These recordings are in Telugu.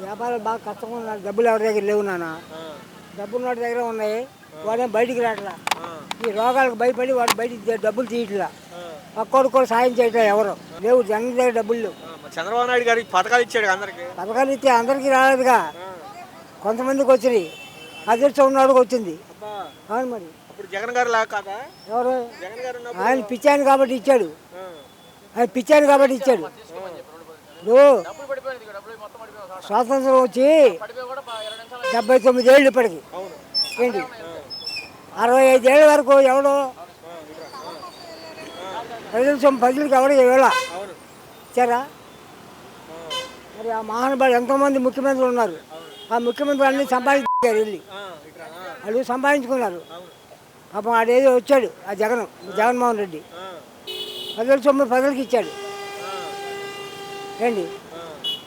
వ్యాపారాలు బాగా కష్టంగా ఉన్నారు డబ్బులు ఎవరి దగ్గర లేవు నాన్న. డబ్బులు వాడి దగ్గర ఉన్నాయి. వాడేం బయటికి రావట్లా ఆ, ఈ రోగాలకు భయపడి వాడు బయటికి డబ్బులు తీయట్లా. ఆ. పక్కోడు కూడా సాయం చేయట్లా ఎవరు. లేవు జనం దగ్గర డబ్బులు లేవు. చంద్రబాబు నాయుడు గారికి పథకాలు ఇచ్చాడు అందరికి? పథకాలు ఇస్తే అందరికీ రాలేదుగా. కొంతమందికి వచ్చినాయి. అదృష్టం ఉన్నవాడికి వచ్చింది. అవును మరి. జగన్ గారు ఎవరు? ఆయన పిచ్చాను కాబట్టి ఇచ్చాడు. ఆయన పిచ్చాను కాబట్టి ఇచ్చాడు. ఇప్పుడు స్వాతంత్రం వచ్చి డెబ్బై తొమ్మిది ఏళ్ళు ఇప్పటికి. ఏంటి? అరవై ఐదు ఏళ్ళ వరకు ఎవడో ప్రజల సొమ్ము ప్రజలకు ఎవడు ఇవ్వాల? అవును ఇచ్చారా? మరి ఆ మహానుభావులు ఎంతోమంది ముఖ్యమంత్రులు ఉన్నారు. ఆ ముఖ్యమంత్రులు అన్ని సంపాదించారు వెళ్ళి. వాళ్ళు సంపాదించుకున్నారు. పాపం ఆడేదో వచ్చాడు ఆ జగన్ జగన్మోహన్ రెడ్డి. ప్రజల సొమ్ము ప్రజలకు ఇచ్చాడు. రండి.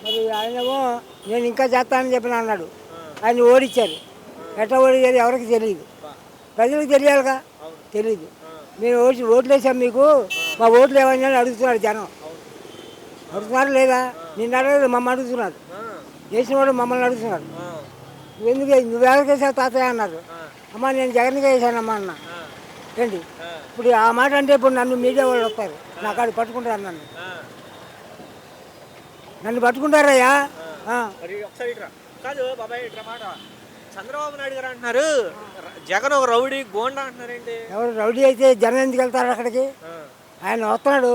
మరి ఆయనేమో నేను ఇంకా చేస్తానని చెప్పిన అన్నాడు. ఆయన ఓడిచ్చారు. ఎట్లా ఓడిచ్చారు ఎవరికి తెలియదు ప్రజలకు తెలియాలిగా? తెలియదు మేము ఓట్లు ఓట్లు వేసాం మీకు. మా ఓట్లు ఏమని అడుగుతున్నారు జనం. అడుగుతున్నారు లేదా? నిన్న అడగలేదు మమ్మల్ని అడుగుతున్నారు. చేసిన వాడు మమ్మల్ని అడుగుతున్నారు. నువ్వు ఎందుకు నువ్వు ఎవరికి వేసావు తాతయ్య అన్నారు. అమ్మ నేను జగన్గా వేసానమ్మా అన్న. రండి. ఇప్పుడు ఆ మాట అంటే ఇప్పుడు నన్ను మీడియా వాళ్ళు వస్తారు. నా కాడికి పట్టుకుంటారు నన్ను నన్ను పట్టుకుంటారయ్యా? ఆ. మరి ఒకసారి ఇట్రా. కాదు బాబాయ్ ఇట్రా మాట. చంద్రబాబు నాయుడు గారు అంటున్నారు జగన్ ఒక రౌడీ గోండా అంటున్నారేంటి? ఎవరు రౌడీ అయితే జనం ఎందుకు వెళ్తారు అక్కడికి? ఆయన వస్తున్నాడు.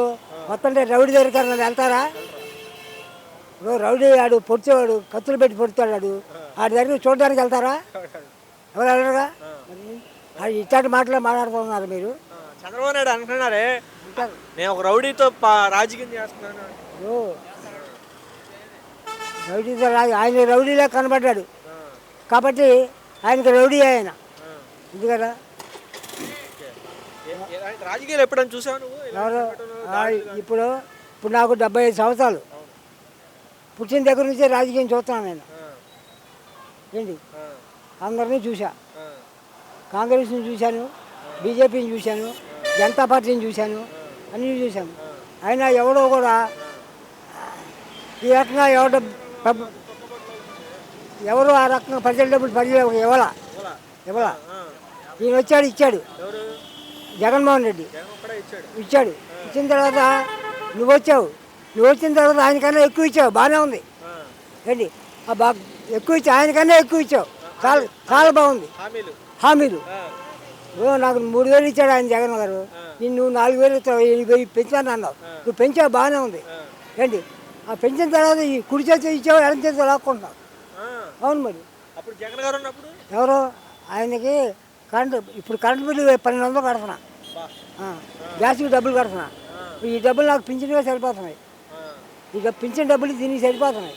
వస్తుంటే రౌడీ దగ్గరికి ఎవరైనా వెళ్తారా? ఇప్పుడు రౌడీ ఆడు పొడిచేవాడు కత్తులు పెట్టి పొడుతాడు ఆడు. ఆడి దగ్గర చూడడానికి వెళ్తారా? ఎవరు వెళ్ళరుగా? ఇట్లాంటి మాటలే మాట్లాడుతున్నారు మీరు. చంద్రబాబు నాయుడు అంటున్నారే నేను ఒక రౌడీతో రాజకీయం చేస్తున్నాను. రౌడీతో రాజు ఆయన రౌడీలా కనబడ్డాడు. కాబట్టి ఆయనకి రౌడీ ఆయన. ఇది కదా. రాజకీయాలు ఎప్పుడైనా చూసావు? ఇప్పుడు ఇప్పుడు నాకు డెబ్బై ఐదు సంవత్సరాలు. పుట్టిన దగ్గర నుంచే రాజకీయం చూస్తున్నాను నేను. ఏంటి? అందరినీ చూసా కాంగ్రెస్ని చూశాను బీజేపీని చూశాను జనతా పార్టీని చూశాను అన్నీ చూశాను. అయినా ఎవడో కూడా ఈ రకంగా ఎవడో ఎవరు ఆ రకంగా ప్రజల డబ్బులు ప్రజలు ఇవ్వాల ఇవ్వాలా? ఈయన వచ్చాడు ఇచ్చాడు. జగన్మోహన్ రెడ్డి. ఇచ్చాడు. ఇచ్చిన తర్వాత నువ్వు వచ్చావు. నువ్వు వచ్చిన తర్వాత ఆయనకన్నా ఎక్కువ ఇచ్చావు. బాగానే ఉంది. ఏంటి? ఆ బా ఎక్కువ ఇచ్చావు. ఆయనకన్నా ఎక్కువ ఇచ్చావు. చాలా చాలా బాగుంది. హామీలు. నాకు మూడు వేలు ఇచ్చాడు ఆయన జగన్ గారు. నేను నువ్వు నాలుగు వేలు ఇస్తావు. ఎనిమిది వేలు పెంచాను అన్నావు. నువ్వు పెంచావు బాగానే ఉంది. ఏంటి? ఆ పెంచిన తర్వాత ఈ కుడి చేతి ఇచ్చావు ఎడం చేతి లాక్కుంటున్నావు ఆ. అవును మరి. అప్పుడు జగన్ గారు ఉన్నప్పుడు? ఎవరో? ఆయనకి కరెంటు ఇప్పుడు కరెంటు బిల్లు పన్నెండు వందలు కడుతున్నా. గ్యాస్కి డబ్బులు కడుతున్నా. ఈ డబ్బులు నాకు పింఛన్గా సరిపోతున్నాయి. ఇక పింఛన్ డబ్బులు దీనికి సరిపోతున్నాయి.